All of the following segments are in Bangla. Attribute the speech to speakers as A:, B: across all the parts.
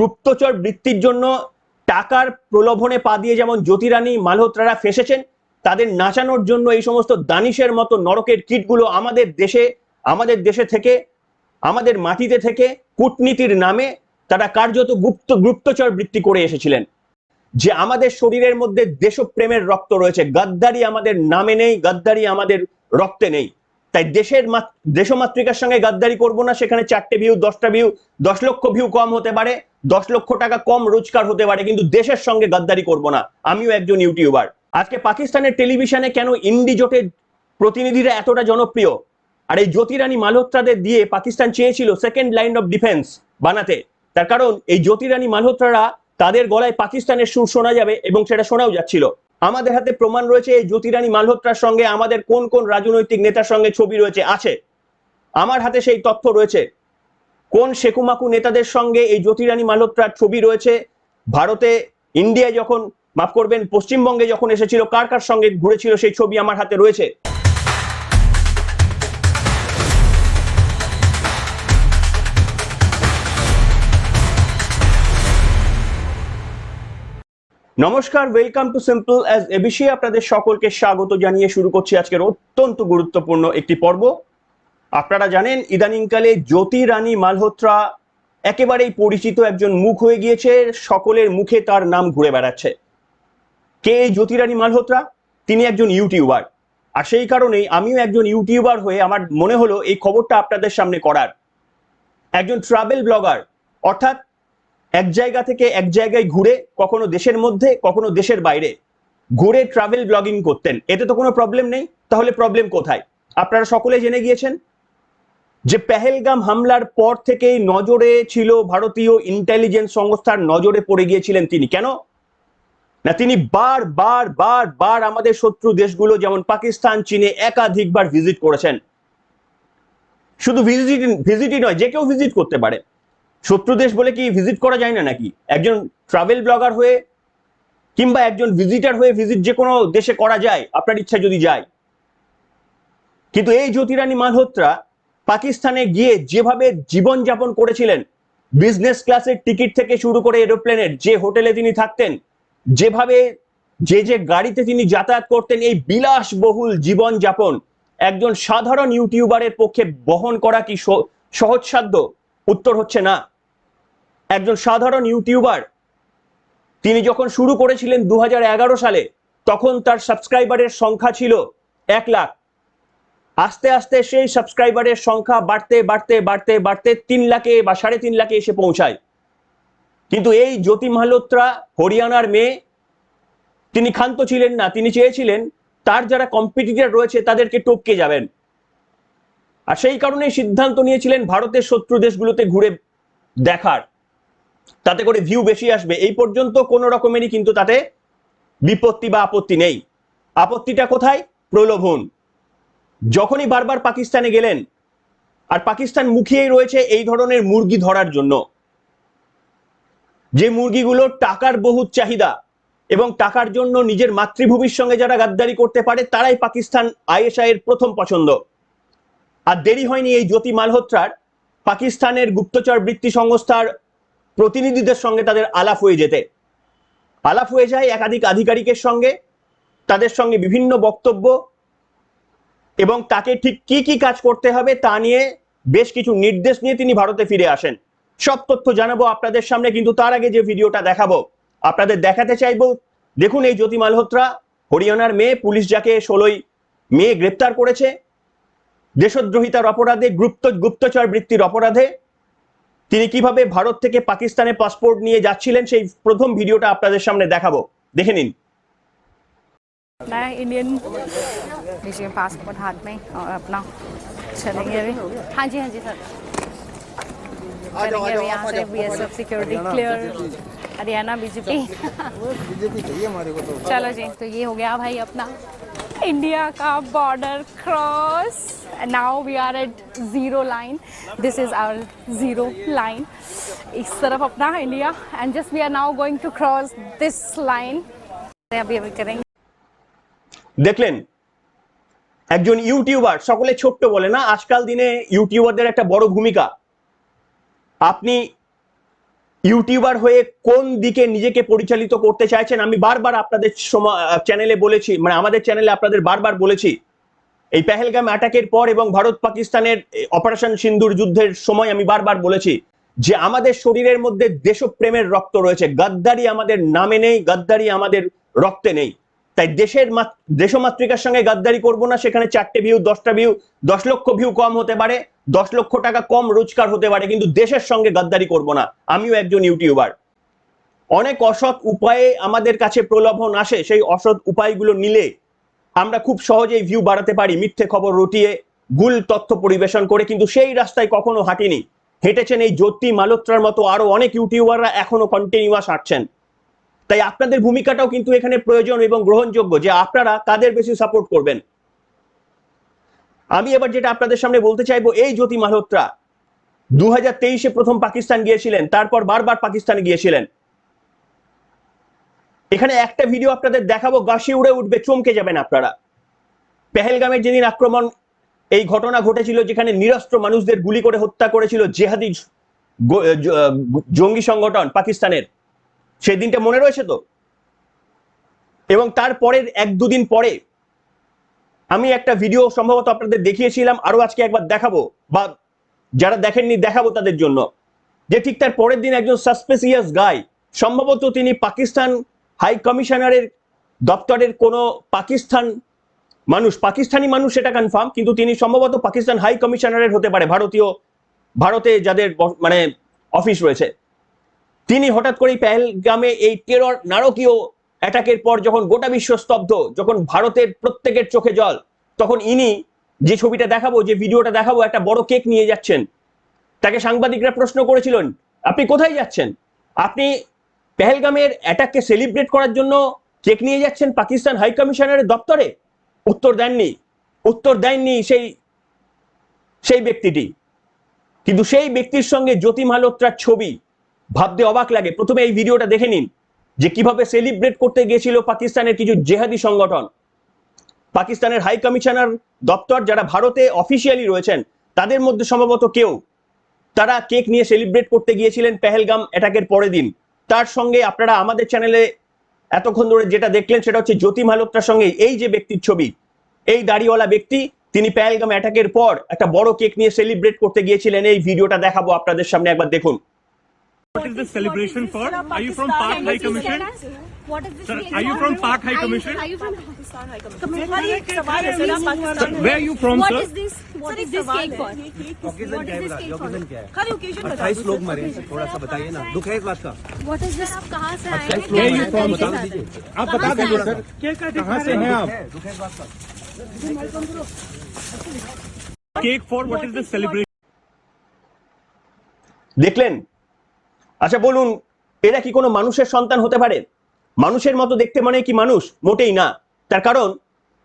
A: গুপ্তচর বৃত্তির জন্য টাকার প্রলোভনে পা দিয়ে যেমন জ্যোতিরানী মালহোত্রারা ফেসেছেন, তাদের নাচানোর জন্য এই সমস্ত দানিশের মতো নরকের কীটগুলো আমাদের দেশে আমাদের দেশে থেকে, আমাদের মাটিতে থেকে কূটনীতির নামে তারা কার্যত গুপ্ত, গুপ্তচর বৃত্তি করে এসেছিলেন। যে আমাদের শরীরের মধ্যে দেশপ্রেমের রক্ত রয়েছে, গাদ্দারি আমাদের নামে নেই, গাদ্দারি আমাদের রক্তে নেই। তাই দেশের মাত- দেশমাতৃকার সঙ্গে গাদ্দারি করব না, সেখানে চারটে ভিউ দশটা ভিউ দশ লক্ষ ভিউ কম হতে পারে। দশ লক্ষ টাকা কম রোজগার হতে পারে, কিন্তু দেশের সঙ্গে গাদ্দারি করব না। আমিও একজন ইউটিউবার। আজকে পাকিস্তানের টেলিভিশনে কেন ইন্ডি জোটের প্রতিনিধিরা এতটা জনপ্রিয়? আর এই জ্যোতিরানী মালহোত্রাদের দিয়ে পাকিস্তান চেয়েছিল সেকেন্ড লাইন অফ ডিফেন্স বানাতে। তার কারণ, এই জ্যোতিরানী মালহোত্রারা তাদের গলায় পাকিস্তানের সুর শোনা যাবে এবং সেটা শোনাও যাচ্ছিল। আমাদের হাতে প্রমাণ রয়েছে এই জ্যোতিরানী মালহোত্রার সঙ্গে আমাদের কোন কোন রাজনৈতিক নেতার সঙ্গে ছবি রয়েছে, আছে। আমার হাতে সেই তথ্য রয়েছে। কোন শেকুমাকু নেতাদের সঙ্গে এই জ্যোতিরানী মালহোত্রার ছবি রয়েছে? ভারতে ইন্ডিয়া যখন, মাফ করবেন, পশ্চিমবঙ্গে যখন এসেছিল, কার কার সঙ্গে ঘুরেছিল সেই ছবি আমার হাতে রয়েছে? নমস্কার welcome to simple as ABC আপনাদের সকলকে স্বাগত জানিয়ে শুরু করছি আজকের অত্যন্ত গুরুত্বপূর্ণ একটি পর্ব। আপনারা জানেন, ইদানিংকালে জ্যোতি রানী মালহোত্রা একেবারেই পরিচিত একজন মুখ হয়ে গিয়েছে, সকলের মুখে তার নাম ঘুরে বেড়াচ্ছে। কে এই জ্যোতিরানী মালহোত্রা? তিনি একজন ইউটিউবার। আর সেই কারণেই আমিও একজন ইউটিউবার হয়ে আমার মনে হলো এই খবরটা আপনাদের সামনে করার। একজন ট্রাভেল ব্লগার অর্থাৎ এক জায়গা থেকে এক জায়গায় ঘুরে, কখনো দেশের মধ্যে, কখনো দেশের বাইরে, ঘুরে ট্রাভেল ব্লগিং করতেন। এতে তো কোনো প্রবলেম নেই। তাহলে প্রবলেম কোথায়? আপনারা সকলে জেনে গিয়েছেন। যে পেহেলগাম হামলার পর থেকেই নজরে ছিল ভারতীয় ইন্টেলিজেন্স সংস্থার নজরে পড়ে গিয়েছিলেন তিনি। কেন? না, তিনি বার বার বার বার আমাদের শত্রু দেশগুলো যেমন পাকিস্তান, চীনে একাধিকবার ভিজিট করেছেন। শুধু ভিজিট ভিজিটই নয়, যে কেউ ভিজিট করতে পারে। শত্রু দেশ বলে কি ভিজিট করা যায় না নাকি? একজন ট্রাভেল ব্লগার হয়ে কিংবা একজন ভিজিটার হয়ে ভিজিট যে কোনো দেশে করা যায়, আপনার ইচ্ছা যদি যায়। কিন্তু এই জ্যোতিরানী মালহোত্রা পাকিস্তানে গিয়ে যেভাবে জীবনযাপন করেছিলেন বিজনেস ক্লাসের টিকিট থেকে শুরু করে এরোপ্লেনের যে হোটেলে তিনি থাকতেন, যেভাবে যে যে গাড়িতে তিনি যাতায়াত করতেন, এই বিলাসবহুল জীবনযাপন একজন সাধারণ ইউটিউবারের পক্ষে বহন করা কি সহজসাধ্য উত্তর হচ্ছে না। একজন সাধারণ ইউটিউবার, তিনি যখন শুরু করেছিলেন দু হাজার এগারো সালে, তখন তার সাবস্ক্রাইবারের সংখ্যা ছিল এক লাখ। আস্তে আস্তে সেই সাবস্ক্রাইবারের সংখ্যা বাড়তে বাড়তে বাড়তে বাড়তে তিন লাখে বা সাড়ে তিন লাখে এসে পৌঁছায়। কিন্তু এই জ্যোতি মালহোত্রা, হরিয়ানার মেয়ে, তিনি ক্ষান্ত ছিলেন না, তিনি চেয়েছিলেন তার যারা কম্পিটিটর রয়েছে তাদেরকে টপকে যাবেন। আর সেই কারণেই সিদ্ধান্ত নিয়েছিলেন ভারতের শত্রু দেশগুলোতে ঘুরে দেখার। তাতে করে ভিউ বেশি আসবে। এই পর্যন্ত কোনো রকমেরই কিন্তু তাতে বিপত্তি বা আপত্তি নেই। আপত্তিটা কোথায়? প্রলোভন। যখনই বারবার পাকিস্তানে গেলেন, আর পাকিস্তান মুখিয়েই রয়েছে এই ধরনের মুরগি ধরার জন্য। যে মুরগিগুলো টাকার বহুত চাহিদা এবং টাকার জন্য নিজের মাতৃভূমির সঙ্গে যারা গাদ্দারি করতে পারে, তারাই পাকিস্তান আইএসআই এর প্রথম পছন্দ। আর দেরি হয়নি এই জ্যোতি মালহোত্রার। পাকিস্তানের গুপ্তচর বৃত্তি সংস্থার প্রতিনিধিদের সঙ্গে তাদের আলাপ হয়ে যেতে। আলাপ হয়ে যায় একাধিক আধিকারিকের সঙ্গে, তাদের সঙ্গে বিভিন্ন বক্তব্য এবং তাকে ঠিক কি কি কাজ করতে হবে তা নিয়ে বেশ কিছু নির্দেশ নিয়ে তিনি ভারতে ফিরে আসেন। সব তথ্য জানাব আপনাদের সামনে, কিন্তু তার আগে যে ভিডিওটা দেখাবো, আপনাদের দেখাতে চাইব, দেখুন এই জ্যোতি মালহোত্রা, হরিয়ানার মেয়ে, পুলিশ যাকে ষোলোই মেয়ে গ্রেপ্তার করেছে, দেশদ্রোহিতার অপরাধে, গুপ্ত, গুপ্তচর বৃত্তির অপরাধে, তিনি কীভাবে ভারত থেকে পাকিস্তানে পাসপোর্ট নিয়ে যাচ্ছিলেন সেই প্রথম ভিডিওটা আপনাদের সামনে দেখাবো। দেখে নিন।
B: मैं इंडियन लीजिए पासपोर्ट हाथ में और अपना चलेंगे अभी हाँ जी हाँ जी सर चलेंगे अभी यहाँ से B S F security clear Haryana BJP
C: BJP चाहिए हमारे को तो
B: चलो जी तो ये हो गया भाई अपना इंडिया का border cross now we are at zero line this is our zero line इस तरफ अपना India and just we are now going to cross this line अभी अभी करेंगे
A: দেখলেন, একজন ইউটিউবার, সকলে ছোট্ট বলে না, আজকাল দিনে ইউটিউবারদের একটা বড় ভূমিকা। আপনি ইউটিউবার হয়ে কোন দিকে নিজেকে পরিচালিত করতে চাইছেন? আমি বারবার আপনাদের চ্যানেলে বলেছি মানে আমাদের চ্যানেলে আপনাদের বারবার বলেছি, এই পেহেলগাম অ্যাটাকের পর এবং ভারত পাকিস্তানের অপারেশন সিন্ধুর যুদ্ধের সময় আমি বারবার বলেছি যে আমাদের শরীরের মধ্যে দেশপ্রেমের রক্ত রয়েছে। গাদ্দারি আমাদের নামে নেই, গাদ্দারি আমাদের রক্তে নেই। তাই দেশের মাত- দেশমাতৃকার সঙ্গে গাদ্দারি করব না, সেখানে চারটে ভিউ দশটা ভিউ দশ লক্ষ ভিউ কম হতে পারে, দশ লক্ষ টাকা কম রোজগার হতে পারে, কিন্তু দেশের সঙ্গে গাদ্দারি করব না। আমিও একজন ইউটিউবার। অনেক অসৎ উপায়ে আমাদের কাছে প্রলোভন আসে, সেই অসৎ উপায়গুলো নিলে আমরা খুব সহজেই ভিউ বাড়াতে পারি, মিথ্যে খবর রটিয়ে গুল তথ্য পরিবেশন করে, কিন্তু সেই রাস্তায় কখনো হাঁটিনি। হেঁটেছেন এই জ্যোতি মালোত্রার মতো আরও অনেক ইউটিউবাররা এখনও কন্টিনিউয়াস হাঁটছেন। তাই আপনাদের ভূমিকাটাও কিন্তু এখানে প্রয়োজন এবং গ্রহণযোগ্য যে আপনারা কাদের বেশি সাপোর্ট করবেন। আমি এবার যেটা আপনাদের সামনে বলতে চাইব, এই জ্যোতি মালহোত্রা। দু হাজার তেইশে প্রথম পাকিস্তান গিয়েছিলেন, তারপর বারবার পাকিস্তানে গিয়েছিলেন। এখানে একটা ভিডিও আপনাদের দেখাবো গাছি উড়ে উঠবে, চমকে যাবেন আপনারা। পেহেলগামের যেদিন আক্রমণ, এই ঘটনা ঘটেছিল যেখানে নিরস্ত্র মানুষদের গুলি করে হত্যা করেছিল জেহাদি জঙ্গি সংগঠন পাকিস্তানের। সেই দিনটা মনে রয়েছে তো? এবং তারপরের এক দুদিন পরে আমি একটা ভিডিও সম্ভবত আপনাদের দেখিয়েছিলাম, আরও আজকে একবার দেখাবো, বা যারা দেখেননি দেখাবো তাদের জন্য, যে ঠিক তার পরের দিন একজন সাসপেসিয়াস গাই সম্ভবত তিনি পাকিস্তান হাই কমিশনারের দপ্তরের কোনো পাকিস্তান মানুষ, পাকিস্তানি মানুষ সেটা কনফার্ম কিন্তু তিনি সম্ভবত পাকিস্তান হাই কমিশনারের হতে পারে, ভারতীয়, ভারতে যাদের মানে অফিস রয়েছে। তিনি হঠাৎ করেই পেহেলগামে এই টেরর নারকীয় অ্যাটাকের পর যখন গোটা বিশ্ব স্তব্ধ, যখন ভারতের প্রত্যেকের চোখে জল, তখন ইনি যে ছবিটা দেখাবো, যে ভিডিওটা দেখাবো, একটা বড় কেক নিয়ে যাচ্ছেন। তাকে সাংবাদিকরা প্রশ্ন করেছিলেন, আপনি কোথায় যাচ্ছেন? আপনি পেহেলগামের অ্যাটাককে সেলিব্রেট করার জন্য কেক নিয়ে যাচ্ছেন পাকিস্তান হাই কমিশনারের দপ্তরে? উত্তর দেননি উত্তর দেননি সেই সেই ব্যক্তিটি। কিন্তু সেই ব্যক্তির সঙ্গে জ্যোতি মালোত্রার ছবি ভাবতে অবাক লাগে। প্রথমে এই ভিডিওটা দেখে নিন যে কীভাবে সেলিব্রেট করতে গিয়েছিল পাকিস্তানের কিছু জেহাদি সংগঠন। পাকিস্তানের হাই কমিশনার দপ্তর যারা ভারতে অফিসিয়ালি রয়েছেন, তাদের মধ্যে সম্ভবত কেউ। তারা কেক নিয়ে সেলিব্রেট করতে গিয়েছিলেন পেহেলগাম অ্যাটাকের পরের দিন। তার সঙ্গে আপনারা আমাদের চ্যানেলে এতক্ষণ ধরে যেটা দেখলেন, সেটা হচ্ছে জ্যোতি মালোত্রার সঙ্গে এই যে ব্যক্তির ছবি। এই দাড়িওয়ালা ব্যক্তি, তিনি পেহেলগাম অ্যাটাকের পর একটা বড় কেক নিয়ে সেলিব্রেট করতে গিয়েছিলেন। এই ভিডিওটা দেখাবো আপনাদের সামনে একবার দেখুন।
D: What is the celebration is for? Are you from Park High Commission?
E: What is this?
D: Are you from Park High Commission?
E: Are you from Pakistan High Commission? Sir,
D: where are you from, sir?
E: What is this? What is this cake for?
C: Occasion क्या है बताइए occasion क्या है?
E: खाली occasion बताइए।
C: 28 What is मरे हैं थोड़ा सा बताइए ना दुख है इस बात का।
E: What is this? आप कहाँ से आए हैं?
D: Where you from?
C: बता दीजिए।
D: आप बता दीजिए सर। कहाँ से हैं आप?
C: दुख है इस बात का।
D: Cake for what is the celebration?
A: देखलेन আচ্ছা বলুন এরা কি কোনো মানুষের সন্তান হতে পারে? মানুষের মতো দেখতে মানে কি মানুষ? মোটেই না। তার কারণ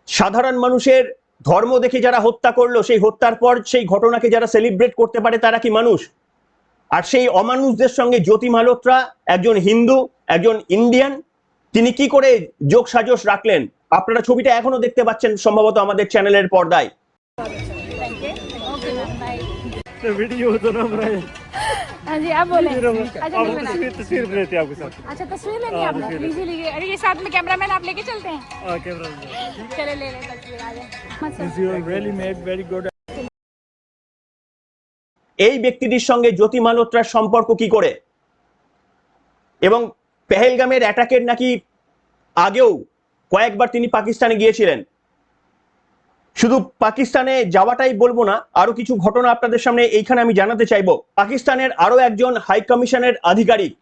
A: সাধারণ মানুষের ধর্ম দেখে যারা হত্যা করল সেই হত্যার পর সেই ঘটনাকে যারা সেলিব্রেট করতে পারে তারা কি মানুষ? আর সেই অমানুষদের সঙ্গে জ্যোতি মালোত্রা একজন হিন্দু একজন ইন্ডিয়ান তিনি কি করে যোগ সাজস রাখলেন? আপনারা ছবিটা এখনও দেখতে পাচ্ছেন সম্ভবত আমাদের চ্যানেলের পর্দায়।
D: ভিডিও তো না
B: हाँ जी आप बोले अच्छा
D: आप
B: नहीं बना
D: तस्वीर तस्वीर लेते हैं आपके साथ
B: अच्छा तस्वीर लेनी है आपने लीजिए लीजिए अरे ये साथ में कैमरामैन आप लेके चलते हैं
D: हाँ, कैमरा
B: चले ले ले तस्वीर आ जाए मत sir.
D: you really made very good
A: এই ব্যক্তিটির সঙ্গে জ্যোতি মালোত্রার সম্পর্ক কি করে এবং পেহেলগামের অ্যাটাকের নাকি আগেও কয়েকবার তিনি পাকিস্তানে গিয়েছিলেন শুধু পাকিস্তানে যাওয়াটাই বলব না, আরও কিছু ঘটনা আপনাদের সামনে এইখানে আমি জানাতে চাইব। পাকিস্তানের আরও একজন হাই কমিশনের আধিকারিক,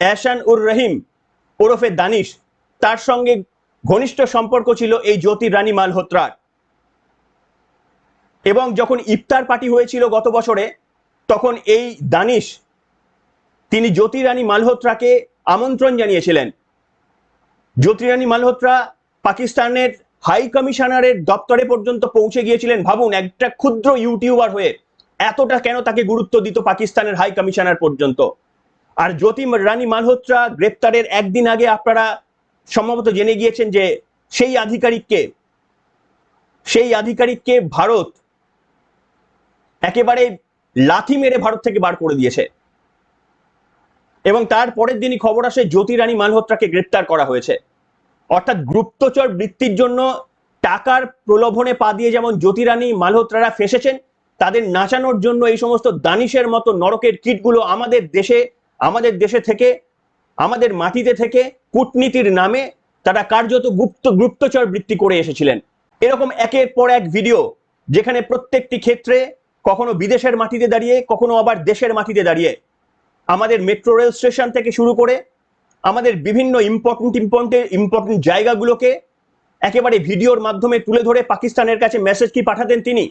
A: এহসান উর রহিম, ওরফে দানিশ, তার সঙ্গে ঘনিষ্ঠ সম্পর্ক ছিল এই জ্যোতি রানী মালহোত্রার। এবং যখন ইফতার পার্টি হয়েছিল গত বছরে, তখন এই দানিশ, তিনি জ্যোতি রানী মালহোত্রাকে আমন্ত্রণ জানিয়েছিলেন। জ্যোতি রানী মালহোত্রা পাকিস্তানের হাই কমিশনারের দপ্তরে পর্যন্ত পৌঁছে গিয়েছিলেন। ভাবুন, একটা ক্ষুদ্র ইউটিউবার হয়ে এতটা কেন তাকে গুরুত্ব দিত পাকিস্তানের হাই কমিশনার পর্যন্ত? আর জ্যোতি রানী মালহোত্রা গ্রেপ্তারের একদিন আগে আপনারা সম্ভবত জেনে গিয়েছেন যে সেই আধিকারিককে সেই আধিকারিককে ভারত একেবারে লাথি মেরে ভারত থেকে বার করে দিয়েছে। এবং তার পরের দিনই খবর আসে, জ্যোতি রানী মালহোত্রাকে গ্রেপ্তার করা হয়েছে। অর্থাৎ গুপ্তচর বৃত্তির জন্য টাকার প্রলোভনে পা দিয়ে যেমন জ্যোতিরানী মালহোত্রারা ফেসেছেন, তাদের নাচানোর জন্য এই সমস্ত দানিশের মতো নরকের কিটগুলো আমাদের দেশে আমাদের দেশে থেকে, আমাদের মাটিতে থেকে কূটনীতির নামে তারা কার্যত গুপ্ত, গুপ্তচর বৃত্তি করে এসেছিলেন। এরকম একের পর এক ভিডিও যেখানে প্রত্যেকটি ক্ষেত্রে কখনো বিদেশের মাটিতে দাঁড়িয়ে, কখনো আবার দেশের মাটিতে দাঁড়িয়ে আমাদের মেট্রো রেল স্টেশন থেকে শুরু করে আমাদের বিভিন্ন ইম্পর্টেন্ট ইম্পর্টেন্ট ইম্পর্টেন্ট জায়গাগুলোকে একেবারে ভিডিওর মাধ্যমে তুলে ধরে পাকিস্তানের কাছে মেসেজ কি পাঠাতেন তিনি?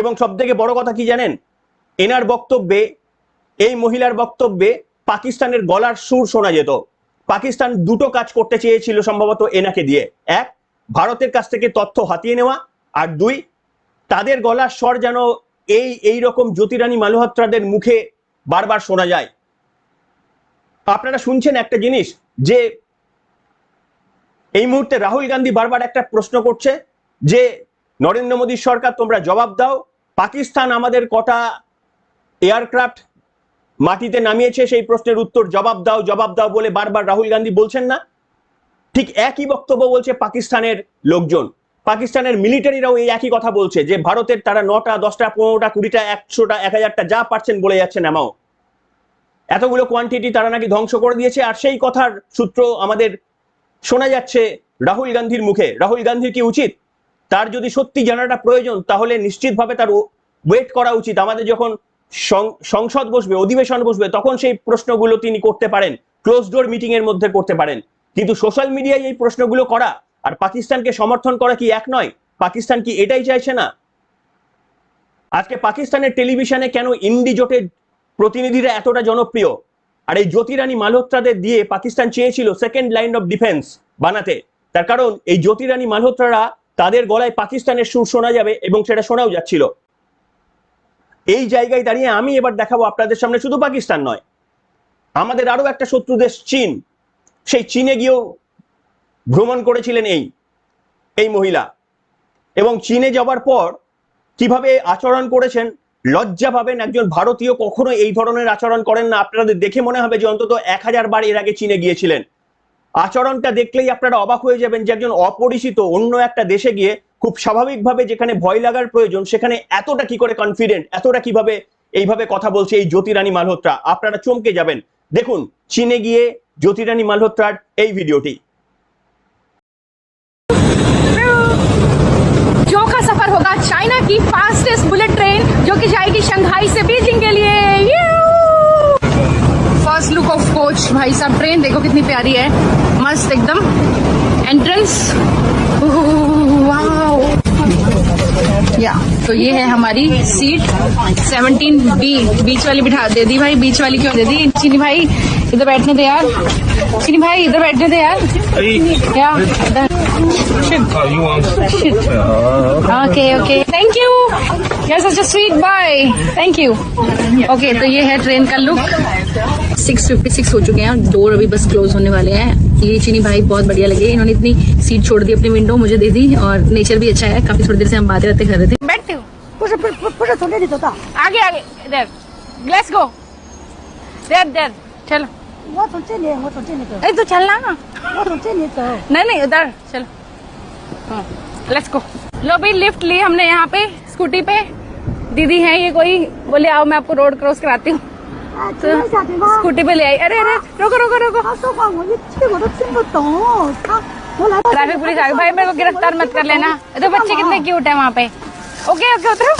A: এবং সব থেকে বড় কথা কি জানেন? এনার বক্তব্যে, এই মহিলার বক্তব্যে পাকিস্তানের গলার সুর শোনা যেত। পাকিস্তান দুটো কাজ করতে চেয়েছিল সম্ভবত এনাকে দিয়ে। এক, ভারতের কাছ থেকে তথ্য হাতিয়ে নেওয়া। আর দুই, তাদের গলার স্বর যেন এই এই রকম জ্যোতিরানী মালহোত্রাদের মুখে বারবার শোনা যায়। আপনারা শুনছেন একটা জিনিস যে এই মুহূর্তে রাহুল গান্ধী বারবার একটা প্রশ্ন করছে যে, নরেন্দ্র মোদীর সরকার তোমরা জবাব দাও। পাকিস্তান আমাদের কটা এয়ারক্রাফট মাটিতে নামিয়েছে, সেই প্রশ্নের উত্তর জবাব দাও জবাব দাও বলে বারবার রাহুল গান্ধী বলছেন না। ঠিক একই বক্তব্য বলছে পাকিস্তানের লোকজন। পাকিস্তানের মিলিটারিরাও এই একই কথা বলছে যে, ভারতের তারা নটা, দশটা, পনেরোটা, কুড়িটা, একশোটা, এক হাজারটা যা পারছেন বলে যাচ্ছেন এমাও এতগুলো কোয়ান্টিটি তারা নাকি ধ্বংস করে দিয়েছে, আর সেই কথার সূত্র আমাদের শোনা যাচ্ছে রাহুল গান্ধীর মুখে। রাহুল গান্ধীর কি উচিত? তার যদি সত্যি জানাটা প্রয়োজন, তাহলে নিশ্চিতভাবে তার ওয়েট করা উচিত। আমাদের যখন সংসদ বসবে, অধিবেশন বসবে, তখন সেই প্রশ্নগুলো তিনি করতে পারেন। ক্লোজ ডোর মিটিং এর মধ্যে করতে পারেন। কিন্তু সোশ্যাল মিডিয়ায় এই প্রশ্নগুলো করা আর পাকিস্তানকে সমর্থন করা কি এক নয়? পাকিস্তান কি এটাই চাইছে না? আজকে পাকিস্তানের টেলিভিশনে কেন ইন্ডি জোটের প্রতিনিধিরা এতটা জনপ্রিয়। আর এই জ্যোতিরানী মালহোত্রাদের দিয়ে পাকিস্তান চেয়েছিল সেকেন্ড লাইন অফ ডিফেন্স বানাতে। তার কারণ, এই জ্যোতিরানী মালহোত্রারা তাদের গলায় পাকিস্তানের সুর শোনা যাবে এবং সেটা শোনাও যাচ্ছিল। এই জায়গায় দাঁড়িয়ে আমি এবার দেখাবো আপনাদের সামনে শুধু পাকিস্তান নয়। আমাদের আরও একটা শত্রু দেশ চীন। সেই চীনে গিয়েও ভ্রমণ করেছিলেন এই এই মহিলা। এবং চীনে যাবার পর কীভাবে আচরণ করেছেন লজ্জা পাবেন একজন ভারতীয় কখনো এই ধরনের আচরণ করেন না। আপনাদের দেখে মনে হবে যে অন্তত এক হাজার বার এর আগে চীনে গিয়েছিলেন। আচরণটা দেখলেই আপনারা অবাক হয়ে যাবেন যে একজন অপরিচিত অন্য একটা দেশে গিয়ে খুব স্বাভাবিকভাবে যেখানে ভয় লাগার প্রয়োজন, সেখানে এতটা কি করে কনফিডেন্ট এতটা কীভাবে এইভাবে কথা বলছে এই জ্যোতিরানী মালহোত্রা। আপনারা চমকে যাবেন। দেখুন, চীনে গিয়ে জ্যোতিরানী মালহোত্রার এই ভিডিওটি।
B: চাইনা কি ফাস্টেস্ট বুলেট ট্রেন जो कि जाएगी शंघाई से बीजिंग के लिए। फ़र्स्ट लुक ऑफ़ कोच भाई साहब ट्रेन देखो कितनी प्यारी है। मस्त एकदम। एंट्रेंस या तो ये है हमारी सीट 17 बी बीच वाली बिठा दे दी भाई बीच वाली क्यों दे दी? चीनी भाई इधर बैठने दे यार। चीनी भाई इधर बैठने दे यार। या इधर। Okay okay thank you yes such sweet bye thank you okay तो ये है ट्रेन का लुक सिक्स फिफ्टी सिक्स हो चुके हैं और डोर अभी बस क्लोज होने वाले हैं. ये चीनी भाई बहुत बढ़िया लगे. इन्होंने इतनी सीट छोड़ दी अपनी विंडो मुझे दे दी और नेचर भी अच्छा है. काफ़ी थोड़ी देर से हम बातें रहते कर रहे थे. बैठते
E: तो, तो।
B: आगे आगे. देर लेट्स गो देर देर चलो.
E: वो सोचे नहीं वो सोचे नहीं तो।
B: अरे तो चलना ना.
E: वो सोचे नहीं तो।
B: नहीं नहीं उधर. चलो. लेट्स गो लो भी लिफ्ट ली हमने यहाँ पे. स्कूटी पे? दीदी है ये कोई? बोले आओ मैं आपको रोड क्रॉस कराती हूँ।
E: तो
B: स्कूटी पे ले आई। अरे अरे रोको रोको रोको। ट्रैफ़िक पुलिस आ गई भाई मेरे को गिरफ़्तार मत कर लेना। तो बच्चे कितने क्यूट है वहाँ पे? ओके ओके उतरो।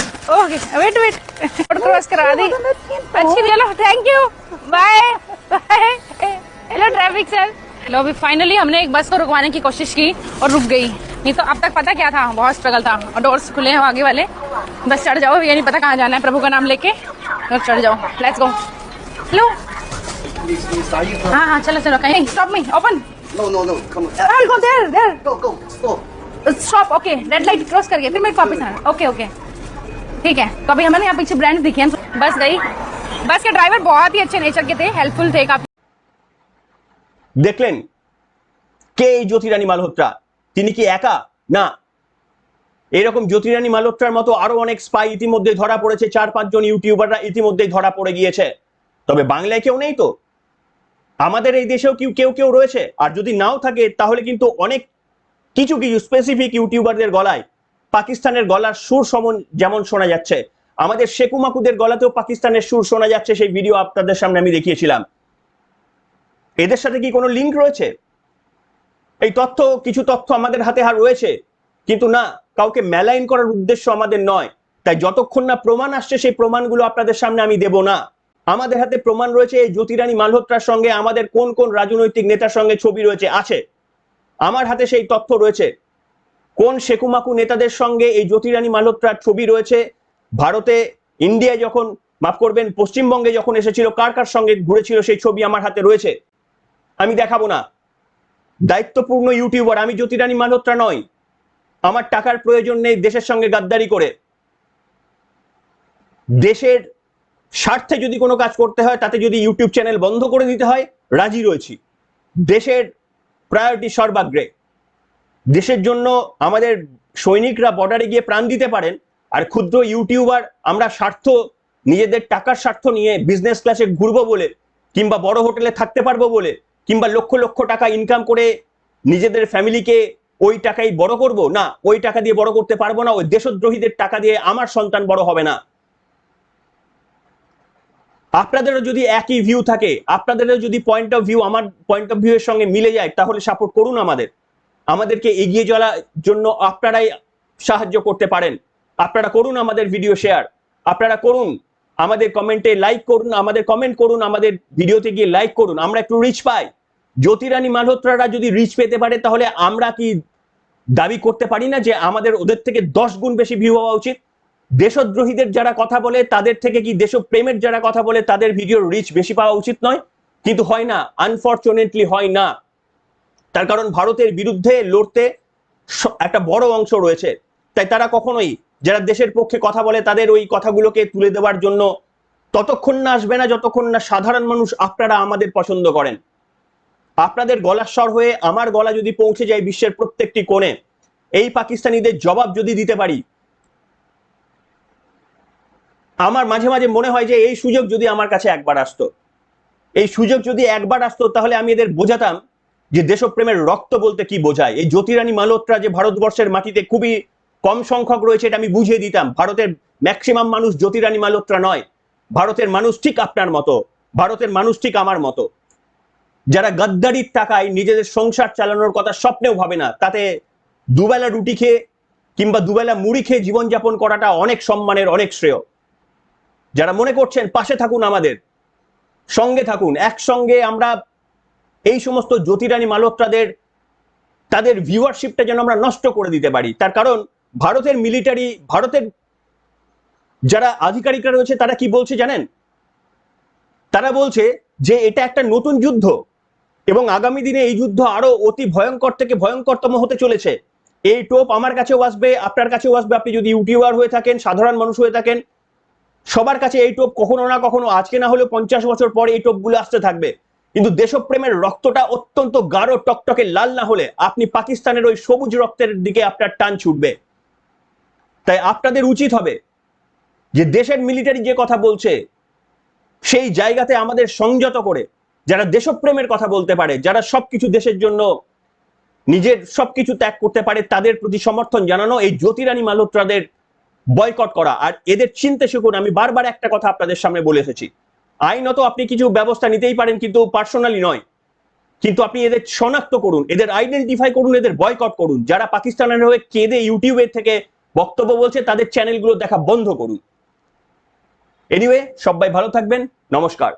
B: Okay wait wait road cross करा दी। अच्छी चलो thank you bye hello traffic sir लो अभी फाइनली हमने एक बस को रुकवाने की कोशिश की और रुक गई। नहीं तो अब तक पता क्या था बहुत स्ट्रगल था और डोर्स खुले हैं आगे वाले बस चढ़ जाओ ये नहीं पता कहाँ जाना है प्रभु का नाम लेके बस चढ़ जाओ लेट्स गो लो हाँ हाँ चलो चलो कहीं stop me open
C: No, no, no. Come on.
B: I'll go there there
C: Go, go, go.
B: Stop okay red light cross करके फिर मेरे को वापस आना ओके ओके ठीक है तो अभी हमें यहाँ पीछे ब्रांड दिखे हैं बस गई बस के ड्राइवर बहुत ही अच्छे नेचर के थे हेल्पफुल थे काफी
A: দেখলেন কে এই জ্যোতিরানী মালহোত্রা তিনি কি একা? না। এরকম জ্যোতিরানী মালহোত্রার মতো আরও অনেক স্পাই ইতিমধ্যে ধরা পড়েছে, চার পাঁচজন ইউটিউবাররা ইতিমধ্যেই ধরা পড়ে গিয়েছে। তবে বাংলায় কেউ নেই তো? আমাদের এই দেশেও কেউ কেউ কেউ রয়েছে? আর যদি নাও থাকে, তাহলে কিন্তু অনেক কিছু কিছু স্পেসিফিক ইউটিউবারদের গলায়, পাকিস্তানের গলার সুর সমন যেমন শোনা যাচ্ছে। আমাদের শেকুমাকুদের গলাতেও পাকিস্তানের সুর শোনা যাচ্ছে, সেই ভিডিও আপনাদের সামনে আমি দেখিয়েছিলাম। এদের সাথে কি কোনো লিঙ্ক রয়েছে? এই তথ্য, কিছু তথ্য আমাদের হাতে হার রয়েছে। কিন্তু না, কাউকে মেলাইন করার উদ্দেশ্য আমাদের নয়। তাই যতক্ষণ না প্রমাণ আসছে, সেই প্রমাণগুলো আপনাদের সামনে আমি দেব না। আমাদের হাতে প্রমাণ রয়েছে এই জ্যোতিরানী মালহোত্রার সঙ্গে আমাদের কোন কোন রাজনৈতিক নেতার সঙ্গে ছবি রয়েছে, আছে। আমার হাতে সেই তথ্য রয়েছে। কোন শেকুমাকু নেতাদের সঙ্গে এই জ্যোতিরানী মালহোত্রার ছবি রয়েছে? ভারতে, ইন্ডিয়ায় যখন, মাফ করবেন, পশ্চিমবঙ্গে যখন এসেছিল, কার কার সঙ্গে ঘুরেছিল সেই ছবি আমার হাতে রয়েছে? আমি দেখাবো না। দায়িত্বপূর্ণ ইউটিউবার, আমি জ্যোতিরানী মালহোত্রা নয় আমার টাকার প্রয়োজন নেই দেশের সঙ্গে গাদ্দারি করে। দেশের স্বার্থে যদি কোনো কাজ করতে হয়, তাতে যদি ইউটিউব চ্যানেল বন্ধ করে দিতে হয়, রাজি রয়েছি। দেশের প্রায়োরিটি সর্বাগ্রে। দেশের জন্য আমাদের সৈনিকরা বর্ডারে গিয়ে প্রাণ দিতে পারেন, আর ক্ষুদ্র ইউটিউবার আমরা স্বার্থ, নিজেদের টাকার স্বার্থ নিয়ে বিজনেস ক্লাসে ঘুরবো বলে, কিংবা বড় হোটেলে থাকতে পারব বলে কিংবা লক্ষ লক্ষ টাকা ইনকাম করে নিজেদের ফ্যামিলিকে ওই টাকাই বড় করব? না, ওই টাকা দিয়ে বড় করতে পারব না, ওই দেশদ্রোহীদের টাকা দিয়ে আমার সন্তান বড় হবে না। আপনাদেরও যদি একই ভিউ থাকে, আপনাদেরও যদি পয়েন্ট অফ ভিউ আমার পয়েন্ট অফ ভিউ এর সঙ্গে মিলে যায়, তাহলে সাপোর্ট করুন আমাদের। আমাদেরকে এগিয়ে চলার জন্য আপনারাই সাহায্য করতে পারেন। আপনারা করুন আমাদের ভিডিও শেয়ার আপনারা করুন, আমাদের কমেন্টে লাইক করুন, আমাদের কমেন্ট করুন, আমাদের ভিডিওতে গিয়ে লাইক করুন। আমরা একটু রিচ পাই। জ্যোতিরানী মালহোত্রারা যদি রিচ পেতে পারে, তাহলে আমরা কি দাবি করতে পারি না যে আমাদের ওদের থেকে দশ গুণ বেশি ভিউ হওয়া উচিত? দেশদ্রোহীদের যারা কথা বলে, তাদের থেকে কি দেশপ্রেমের যারা কথা বলে, তাদের ভিডিওর রিচ বেশি পাওয়া উচিত নয়? কিন্তু হয় না আনফর্চুনেটলি হয় না। তার কারণ ভারতের বিরুদ্ধে লড়তে একটা বড় অংশ রয়েছে। তাই তারা কখনোই, যারা দেশের পক্ষে কথা বলে, তাদের ওই কথাগুলোকে তুলে দেওয়ার জন্য ততক্ষণ না আসবে না, যতক্ষণ না সাধারণ মানুষ আপনারা আমাদের পছন্দ করেন। আপনাদের গলার স্বর হয়ে আমার গলা যদি পৌঁছে যায় বিশ্বের প্রত্যেকটি কোণে, এই পাকিস্তানিদের জবাব যদি দিতে পারি, আমার মাঝে মাঝে মনে হয় যে এই সুযোগ যদি আমার কাছে একবার আসতো, এই সুযোগ যদি একবার আসতো তাহলে আমি এদের বোঝাতাম যে দেশপ্রেমের রক্ত বলতে কি বোঝায়। এই জ্যোতিরানী মালহোত্রা যে ভারতবর্ষের মাটিতে খুবই কম সংখ্যক রয়েছে এটা আমি বুঝিয়ে দিতাম। ভারতের ম্যাক্সিমাম মানুষ জ্যোতিরানী মালহোত্রা নয়, ভারতের মানুষ ঠিক আপনার মতো, ভারতের মানুষ ঠিক আমার মতো। যারা গাদ্দারির টাকায় নিজেদের সংসার চালানোর কথা স্বপ্নেও ভাবে না, তাতে দুবেলা রুটি খেয়ে কিংবা দুবেলা মুড়ি খেয়ে জীবনযাপন করাটা অনেক সম্মানের, অনেক শ্রেয়। যারা মনে করছেন পাশে থাকুন আমাদের, সঙ্গে থাকুন, একসঙ্গে আমরা এই সমস্ত জ্যোতিরানী মালহোত্রাদের, তাদের ভিউয়ারশিপটা যেন আমরা নষ্ট করে দিতে পারি। তার কারণ ভারতের মিলিটারি ভারতের যারা আধিকারিকরা রয়েছে, তারা কি বলছে জানেন? তারা বলছে যে এটা একটা নতুন যুদ্ধ। এবং আগামী দিনে এই যুদ্ধ আরও অতি ভয়ঙ্কর থেকে ভয়ঙ্করতম হতে চলেছে। এই টোপ আমার কাছেও আসবে, আপনার কাছেও আসবে। আপনি যদি ইউটিউবার হয়ে থাকেন, সাধারণ মানুষ হয়ে থাকেন, সবার কাছে এই টোপ কখনো না কখনো, আজকে না হলেও পঞ্চাশ বছর পরে এই টোপগুলো আসতে থাকবে। কিন্তু দেশপ্রেমের রক্তটা অত্যন্ত গাঢ়, টকটকে লাল না হলে আপনি পাকিস্তানের ওই সবুজ রক্তের দিকে আপনার টান ছুটবে। তাই আপনাদের উচিত হবে যে দেশের মিলিটারি যে কথা বলছে, সেই জায়গাতে আমাদের সংযত করে যারা দেশপ্রেমের কথা বলতে পারে, যারা সবকিছু দেশের জন্য নিজের সবকিছু ত্যাগ করতে পারে, তাদের প্রতি সমর্থন জানানো, এই জ্যোতিরানী মালহোত্রাদের বয়কট করা। আর এদের চিনতে শিখুন, আমি বারবার একটা কথা আপনাদের সামনে বলে এসেছি। আইনত আপনি কিছু ব্যবস্থা নিতেই পারেন, কিন্তু পার্সোনালি নয়। কিন্তু আপনি এদের শনাক্ত করুন, এদের আইডেন্টিফাই করুন, এদের বয়কট করুন। যারা পাকিস্তানের হয়ে কেঁদে ইউটিউবে থেকে বক্তব্য বলছে, তাদের চ্যানেলগুলো দেখা বন্ধ করুন। এনিওয়ে সবাই ভালো থাকবেন, নমস্কার।